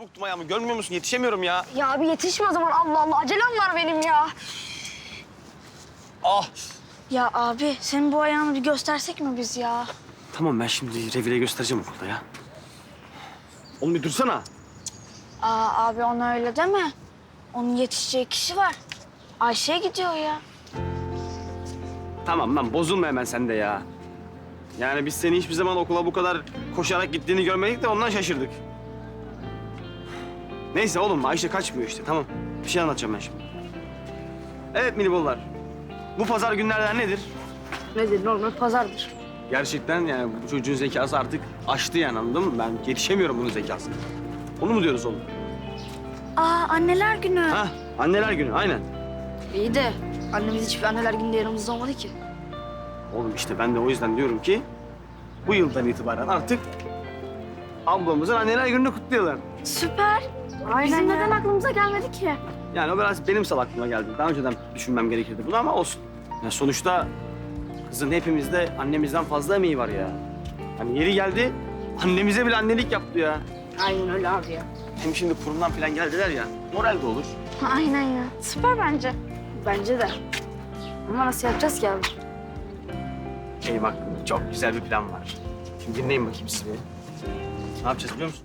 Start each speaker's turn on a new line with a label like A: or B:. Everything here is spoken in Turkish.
A: Buktum ayağımı görmüyor musun? Yetişemiyorum ya.
B: Ya abi yetişme o zaman Allah Allah acelem var benim ya.
A: Ah.
B: Ya abi senin bu ayağını bir göstersek mi biz ya?
A: Tamam ben şimdi revire göstereceğim okulda ya. Oğlum bir dursana.
B: Aa abi ona öyle deme. Onun yetişeceği kişi var. Ayşe'ye gidiyor ya.
A: Tamam lan bozulma hemen sen de ya. Yani biz seni hiçbir zaman okula bu kadar koşarak gittiğini görmedik de ondan şaşırdık. Neyse oğlum Ayşe kaçmıyor işte tamam. Bir şey anlatacağım ben şimdi. Evet minibollar. Bu pazar günlerden nedir?
B: Nedir normal pazardır.
A: Gerçekten yani bu çocuğun zekası artık aştı yani anladın mı? Ben yetişemiyorum bunun zekasına. Onu mu diyoruz oğlum?
B: Aa anneler günü.
A: Ha anneler günü aynen.
B: İyi de annemiz hiçbir anneler gününde yanımızda olmadı ki.
A: Oğlum işte ben de o yüzden diyorum ki bu yıldan itibaren artık ablamızın anneler gününü kutlayalım.
B: Süper. Bizim neden aklımıza gelmedi ki?
A: Yani o biraz benim salaklığıma geldi. Daha önceden düşünmem gerekirdi bunu ama olsun. Ya sonuçta kızın hepimizde annemizden fazla emeği var ya. Hani yeri geldi annemize bile annelik yaptı ya.
B: Aynen öyle abi ya.
A: Hem şimdi kurumdan falan geldiler ya. Moral de olur.
B: Aynen ya. Süper bence. Bence de. Ama nasıl yapacağız ki abi?
A: Benim aklımda çok güzel bir plan var. Şimdi dinleyin bakayım siz beni. Ne yapacağız biliyor musun?